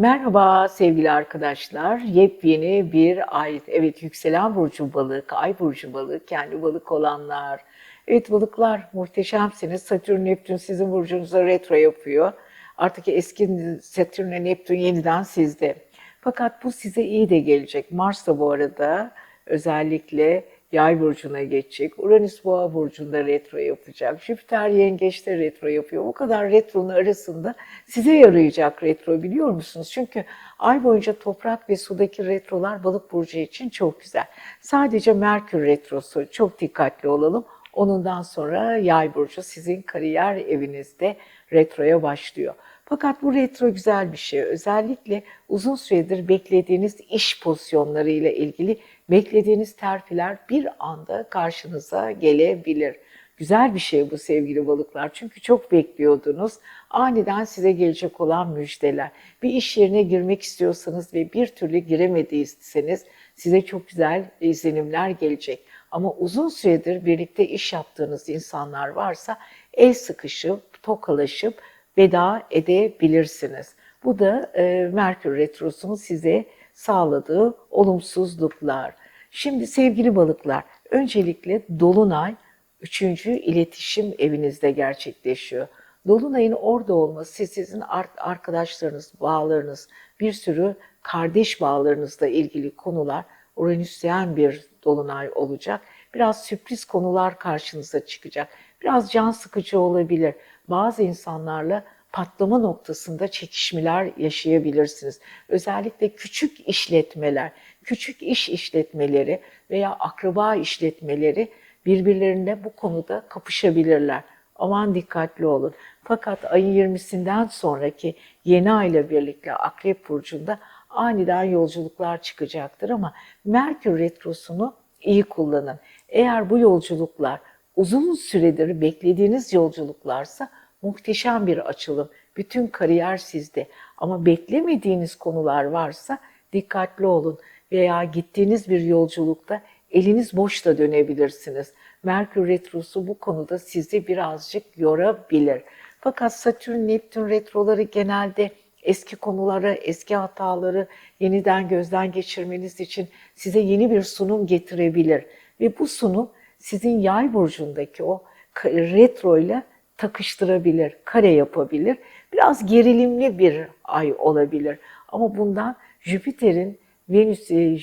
Merhaba sevgili arkadaşlar. Yepyeni bir ay. Evet yükselen burcu balık, ay burcu balık, kendi balık olanlar. Evet balıklar muhteşemsiniz. Satürn, Neptün sizin burcunuza retro yapıyor. Artık eski Satürn ve Neptün yeniden sizde. Fakat bu size iyi de gelecek. Mars da bu arada özellikle Yay burcuna geçecek. Uranüs boğa burcunda retro yapacak. Jüpiter yengeçte retro yapıyor. Bu kadar retronun arasında size yarayacak retro biliyor musunuz? Çünkü ay boyunca toprak ve sudaki retrolar balık burcu için çok güzel. Sadece Merkür retrosu çok dikkatli olalım. Onundan sonra yay burcu sizin kariyer evinizde retroya başlıyor. Fakat bu retro güzel bir şey. Özellikle uzun süredir beklediğiniz iş pozisyonları ile ilgili beklediğiniz terfiler bir anda karşınıza gelebilir. Güzel bir şey bu sevgili balıklar. Çünkü çok bekliyordunuz. Aniden size gelecek olan müjdeler. Bir iş yerine girmek istiyorsanız ve bir türlü giremediyseniz size çok güzel izlenimler gelecek. Ama uzun süredir birlikte iş yaptığınız insanlar varsa el sıkışıp, tokalaşıp veda edebilirsiniz. Bu da e, Merkür Retrosu'nun size sağladığı olumsuzluklar. Şimdi sevgili balıklar, öncelikle Dolunay 3. iletişim evinizde gerçekleşiyor. Dolunay'ın orada olması sizin arkadaşlarınız, bağlarınız, bir sürü kardeş bağlarınızla ilgili konular Uranüsyen bir dolunay olacak. Biraz sürpriz konular karşınıza çıkacak. Biraz can sıkıcı olabilir. Bazı insanlarla patlama noktasında çekişmeler yaşayabilirsiniz. Özellikle küçük işletmeler, küçük iş işletmeleri veya akraba işletmeleri birbirlerine bu konuda kapışabilirler. Aman dikkatli olun. Fakat ayın 20'sinden sonraki yeni ayla birlikte Akrep Burcu'nda aniden yolculuklar çıkacaktır ama Merkür Retrosu'nu iyi kullanın. Eğer bu yolculuklar uzun süredir beklediğiniz yolculuklarsa muhteşem bir açılım. Bütün kariyer sizde. Ama beklemediğiniz konular varsa dikkatli olun. Veya gittiğiniz bir yolculukta eliniz boş da dönebilirsiniz. Merkür Retrosu bu konuda sizi birazcık yorabilir. Fakat Satürn, Neptün retroları genelde eski konuları, eski hataları yeniden gözden geçirmeniz için size yeni bir sunum getirebilir. Ve bu sunum sizin yay burcundaki o retro ile takıştırabilir, kare yapabilir. Biraz gerilimli bir ay olabilir. Ama bundan Jüpiter'in Venüs e,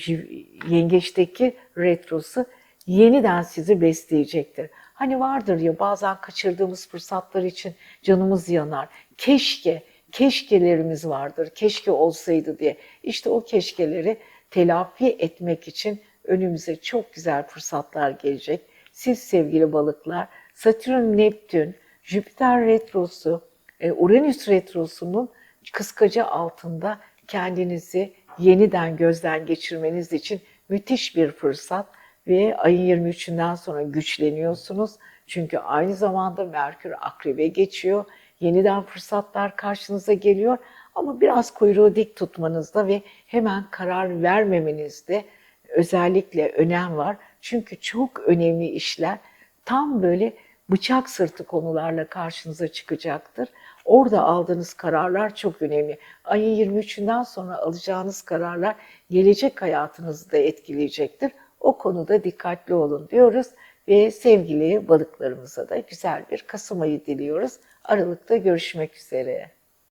yengeçteki retrosu yeniden sizi besleyecektir. Hani vardır ya bazen kaçırdığımız fırsatlar için canımız yanar. Keşke, keşkelerimiz vardır. Keşke olsaydı diye. İşte o keşkeleri telafi etmek için önümüze çok güzel fırsatlar gelecek. Siz sevgili balıklar, Satürn, Neptün, Jüpiter retrosu, e, Uranüs retrosunun kıskacı altında kendinizi yeniden gözden geçirmeniz için müthiş bir fırsat ve ayın 23'ünden sonra güçleniyorsunuz. Çünkü aynı zamanda Merkür Akrep'e geçiyor. Yeniden fırsatlar karşınıza geliyor ama biraz kuyruğu dik tutmanızda ve hemen karar vermemenizde özellikle önem var. Çünkü çok önemli işler tam böyle bıçak sırtı konularla karşınıza çıkacaktır. Orada aldığınız kararlar çok önemli. Ayın 23'ünden sonra alacağınız kararlar gelecek hayatınızı da etkileyecektir. O konuda dikkatli olun diyoruz ve sevgili balıklarımıza da güzel bir Kasım ayı diliyoruz. Aralıkta görüşmek üzere.